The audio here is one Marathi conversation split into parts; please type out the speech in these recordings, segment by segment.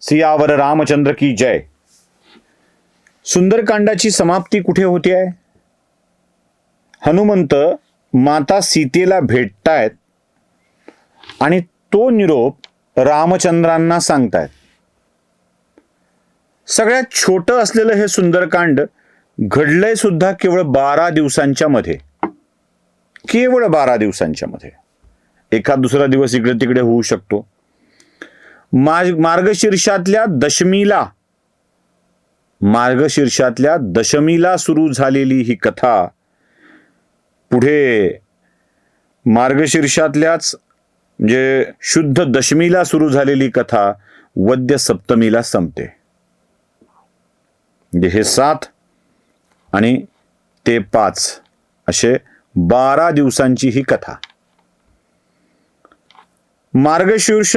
सियावर रामचंद्र की जय. सुंदरकांडाची समाप्ती कुठे होती आहे? हनुमंत माता सीतेला भेटतायत आणि तो निरोप रामचंद्रांना सांगतायत. सगळ्यात छोटं असलेलं हे सुंदरकांड घडलंय सुद्धा केवळ बारा दिवसांच्या मध्ये. केवळ बारा दिवसांच्या मध्ये. एखाद दुसरा दिवस इकडे तिकडे होऊ शकतो. मार्गशीर्षातल्या दशमीला मार्गशीर्षातल्या दशमीला सुरू झालेली ही कथा. पुढे मार्गशीर्षातल्याच म्हणजे शुद्ध दशमीला सुरू झालेली कथा वद्य सप्तमीला संपते. म्हणजे हे सात आणि ते पाच असे बारा दिवसांची ही कथा. मार्गशीर्ष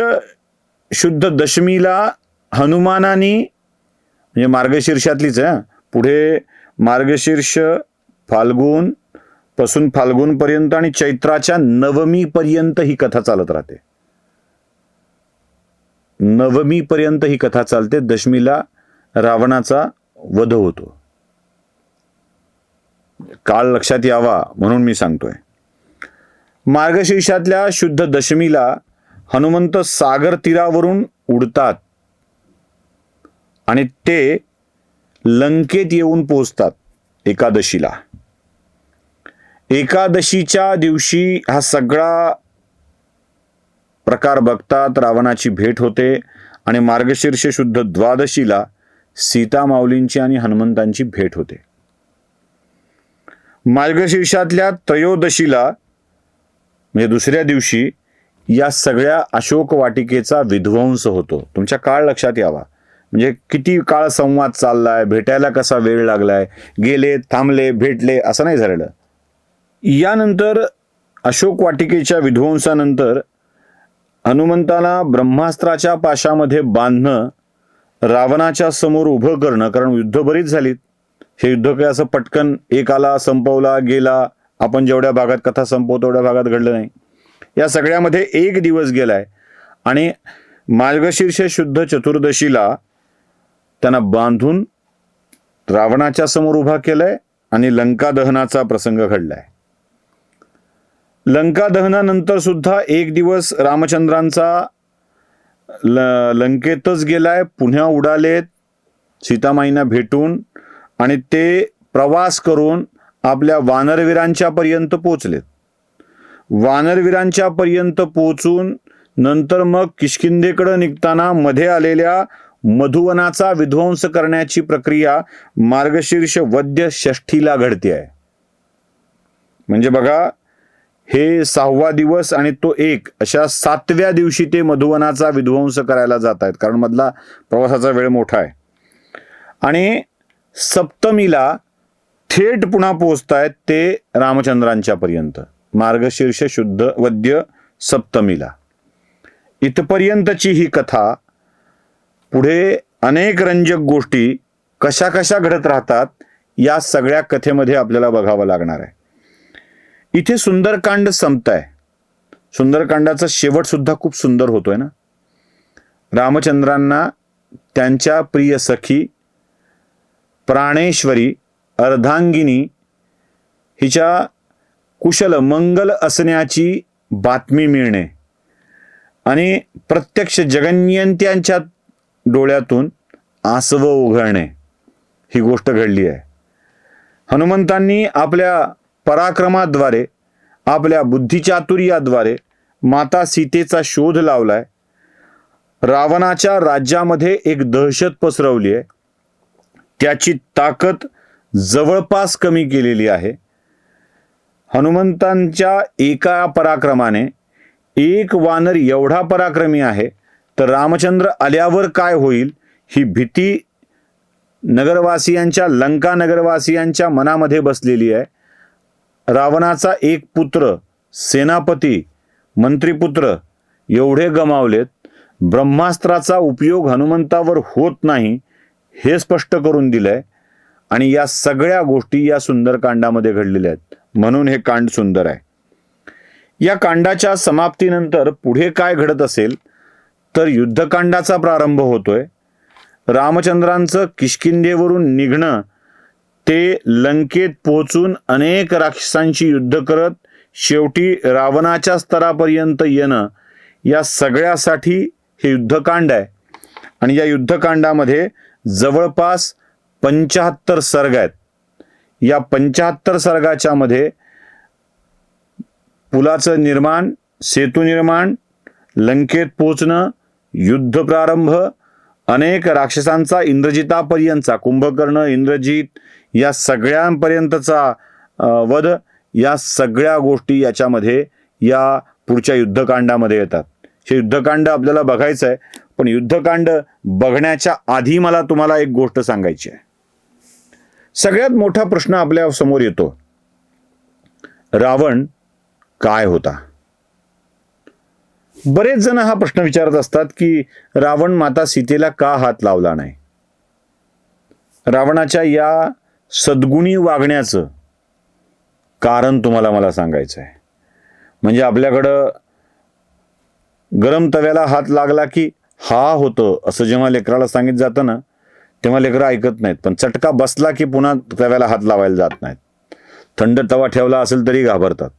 शुद्ध दशमीला हनुमानानी म्हणजे मार्गशीर्षातलीच आहे पुढे मार्गशीर्ष फाल्गुनपासून फाल्गुन पर्यंत आणि चैत्राच्या नवमी पर्यंत ही कथा चालत राहते. नवमी पर्यंत ही कथा चालते दशमीला रावणाचा वध होतो. काळ लक्षात यावा म्हणून मी सांगतोय. मार्गशीर्षातल्या शुद्ध दशमीला हनुमंत सागर तीरावरून उडतात आणि ते लंकेत येऊन पोचतात एकादशीला. एकादशीच्या दिवशी हा सगळा प्रकार बघतात रावणाची भेट होते आणि मार्गशीर्ष शुद्ध द्वादशीला सीता माऊलींची आणि हनुमंतांची भेट होते. मार्गशीर्षातल्या त्रयोदशीला म्हणजे दुसऱ्या दिवशी या सगळ्या अशोक वाटिकेचा विध्वंस होतो. तुमच्या काळ लक्षात यावा. म्हणजे किती काळ संवाद चाललाय भेटायला कसा वेळ लागलाय गेले थांबले भेटले असं नाही झालेलं. यानंतर अशोक वाटिकेच्या विध्वंसानंतर हनुमंताला ब्रह्मास्त्राच्या पाशामध्ये बांधणं रावणाच्या समोर उभं करणं कारण युद्ध बरीच झालीत. हे युद्ध काय असं पटकन एक आला संपवला गेला आपण जेवढ्या भागात कथा संपवतो तेवढ्या भागात घडलं नाही. या सगळ्यामध्ये एक दिवस गेलाय. आणि मार्गशीर्ष शुद्ध चतुर्दशीला त्यांना बांधून रावणाच्या समोर उभा केलाय आणि लंका दहनाचा प्रसंग घडलाय. लंका दहनानंतर सुद्धा एक दिवस रामचंद्रांचा ल लंकेतच गेलाय पुन्हा उडालेत सीतामाईंना भेटून आणि ते प्रवास करून आपल्या वानरवीरांच्या पर्यंत पोचलेत वानरवीरांच्या पर्यंत पोहोचून नंतर मग किष्किंधेकडे निघताना मध्ये आलेल्या मधुवनाचा विध्वंस करण्याची प्रक्रिया मार्गशीर्ष वद्य षष्ठीला घडते आहे. म्हणजे बघा हे सहावा दिवस आणि तो एक अशा सातव्या दिवशी ते मधुवनाचा विध्वंस करायला जात आहेत कारण मधला प्रवासाचा वेळ मोठा आहे. आणि सप्तमीला थेट पुन्हा पोहोचतायत ते रामचंद्रांच्या पर्यंत. मार्गशीर्ष शुद्ध वद्य सप्तमीला. इथपर्यंतची ही कथा पुढे अनेक रंजक गोष्टी कशा कशा घडत राहतात या सगळ्या कथेमध्ये आपल्याला बघावं लागणार आहे. इथे सुंदरकांड संपताय. सुंदरकांडाचा शेवट सुद्धा खूप सुंदर होतोय ना? रामचंद्रांना त्यांच्या प्रिय सखी प्राणेश्वरी अर्धांगिनी हिच्या कुशल मंगल असण्याची बातमी मिळणे आणि प्रत्यक्ष जगन्यंत्यांच्या डोळ्यातून आसव उघडणे ही गोष्ट घडली आहे. हनुमंतांनी आपल्या पराक्रमाद्वारे आपल्या बुद्धिचातुर्याद्वारे माता सीतेचा शोध लावलाय. रावणाच्या राज्यामध्ये एक दहशत पसरवली आहे. त्याची ताकद जवळपास कमी केलेली आहे. हनुमंतांच्या एका पराक्रमाने एक वानर एवढा पराक्रमी आहे तर रामचंद्र आल्यावर काय होईल? ही भीती नगरवासियांच्या लंका नगरवासियांच्या मनामध्ये बसलेली आहे. रावणाचा एक पुत्र सेनापती मंत्रीपुत्र एवढे गमावलेत. ब्रह्मास्त्राचा उपयोग हनुमंतावर होत नाही हे स्पष्ट करून दिलं आहे आणि या सगळ्या गोष्टी या सुंदरकांडामध्ये घडलेल्या आहेत. म्हणून हे कांड सुंदर आहे. या कांडाच्या समाप्तीनंतर पुढे काय घडत असेल? तर युद्धकांडाचा प्रारंभ होतोय. रामचंद्रांचं किशकिंदेवरून निघणं ते लंकेत पोहोचून अनेक राक्षसांशी युद्ध करत शेवटी रावणाच्या स्तरापर्यंत येणं या सगळ्यासाठी हे युद्धकांड आहे. आणि या युद्धकांडामध्ये जवळपास पंचाहत्तर सर्ग आहेत. या पंच्याहत्तर सर्गाच्या मध्ये पुलाचं निर्माण सेतू निर्माण लंकेत पोचणं युद्ध प्रारंभ अनेक राक्षसांचा इंद्रजितापर्यंतचा कुंभकर्ण इंद्रजित या सगळ्यांपर्यंतचा वध या सगळ्या गोष्टी याच्यामध्ये या पुढच्या युद्धकांडामध्ये येतात. हे युद्धकांड आपल्याला बघायचं आहे पण युद्धकांड बघण्याच्या आधी मला तुम्हाला एक गोष्ट सांगायची आहे. सगळ्यात मोठा प्रश्न आपल्यासमोर येतो. रावण काय होता? बरेच जण हा प्रश्न विचारत असतात की रावण माता सीतेला का हात लावला नाही? रावणाच्या या सद्गुणी वागण्याचं कारण तुम्हाला मला सांगायचं आहे म्हणजे आपल्याकडं गरम तव्याला हात लागला की हा होतं असं जेव्हा लेकराला सांगित जातं ना तेव्हा लेकरं ऐकत नाहीत. पण चटका बसला की पुन्हा तव्याला हात लावायला जात नाहीत. थंड तवा ठेवला असेल तरी घाबरतात.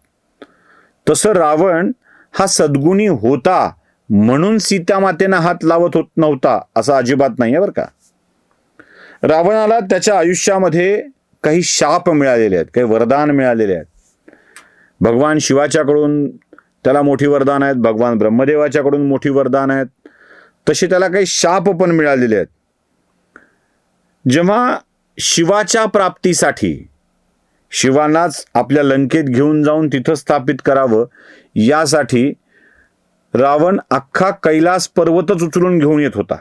तसं रावण हा सद्गुणी होता म्हणून सीतामातेनं हात लावत होत नव्हता असं अजिबात नाही आहे बरं का. रावणाला त्याच्या आयुष्यामध्ये काही शाप मिळालेले आहेत काही वरदान मिळालेले आहेत. भगवान शिवाच्याकडून त्याला मोठी वरदान आहेत भगवान ब्रह्मदेवाच्याकडून मोठी वरदान आहेत. तशी त्याला काही शाप पण मिळालेले आहेत. जेव्हा शिवाच्या प्राप्तीसाठी शिवानाच आपल्या लंकेत घेऊन जाऊन तिथं स्थापित करावं यासाठी रावण अख्खा कैलास पर्वतच उचलून घेऊन येत होता.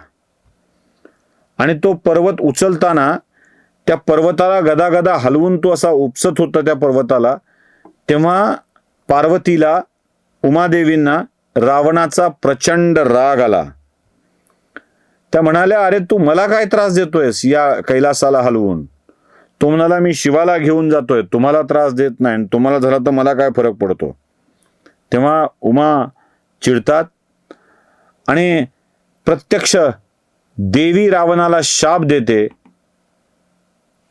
आणि तो पर्वत उचलताना त्या पर्वताला गदागदा हलवून तो असा उपसत होता त्या पर्वताला तेव्हा पार्वतीला उमादेवींना रावणाचा प्रचंड राग आला. त्या म्हणाल्या अरे तू मला काय त्रास देतोयस या कैलासाला हलवून? तो म्हणाला मी शिवाला घेऊन जातोय तुम्हाला त्रास देत नाही आणि तुम्हाला झाला तर मला काय फरक पडतो? तेव्हा उमा चिडतात आणि प्रत्यक्ष देवी रावणाला शाप देते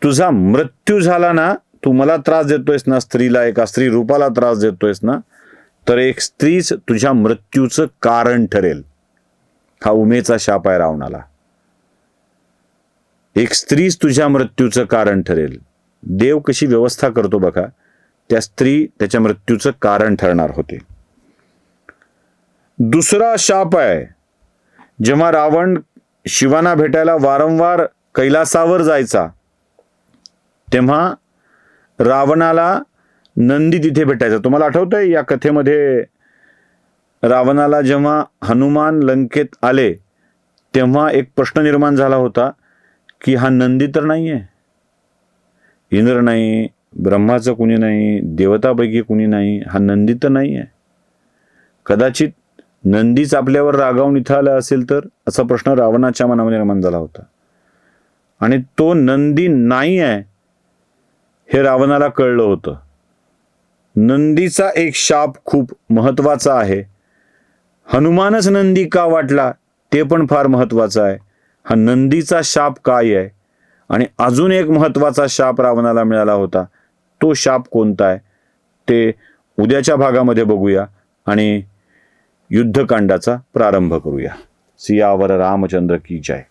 तुझा मृत्यू झाला ना तू मला त्रास देतोयस ना स्त्रीला एका स्त्री रूपाला त्रास देतोयस ना तर एक स्त्रीच तुझ्या मृत्यूचं कारण ठरेल. हा उमेचा शाप आहे रावणाला. एक स्त्रीच तुझ्या मृत्यूचं कारण ठरेल. देव कशी व्यवस्था करतो बघा त्या स्त्री त्याच्या मृत्यूचं कारण ठरणार होते. दुसरा शाप आहे जेव्हा रावण शिवाना भेटायला वारंवार कैलासावर जायचा तेव्हा रावणाला नंदी तिथे भेटायचा. तुम्हाला आठवतंय या कथेमध्ये रावणाला जेव्हा हनुमान लंकेत आले तेव्हा एक प्रश्न निर्माण झाला होता की हा नंदी तर नाही आहे इंद्र नाही ब्रह्माचं कुणी नाही देवतापैकी कुणी नाही हा नंदी तर नाही आहे कदाचित नंदीच आपल्यावर रागावून इथं आला असेल तर असा प्रश्न रावणाच्या मनामध्ये निर्माण झाला होता. आणि तो नंदी नाही आहे हे रावणाला कळलं होतं. नंदीचा एक शाप खूप महत्त्वाचा आहे. हनुमानच नंदी का वाटला ते पण फार महत्वाचं आहे. हा नंदीचा शाप काय आहे? आणि अजून एक महत्त्वाचा शाप रावणाला मिळाला होता. तो शाप कोणता आहे? ते उद्याच्या भागामध्ये बघूया आणि युद्धकांडाचा प्रारंभ करूया. सियावर रामचंद्र की जय.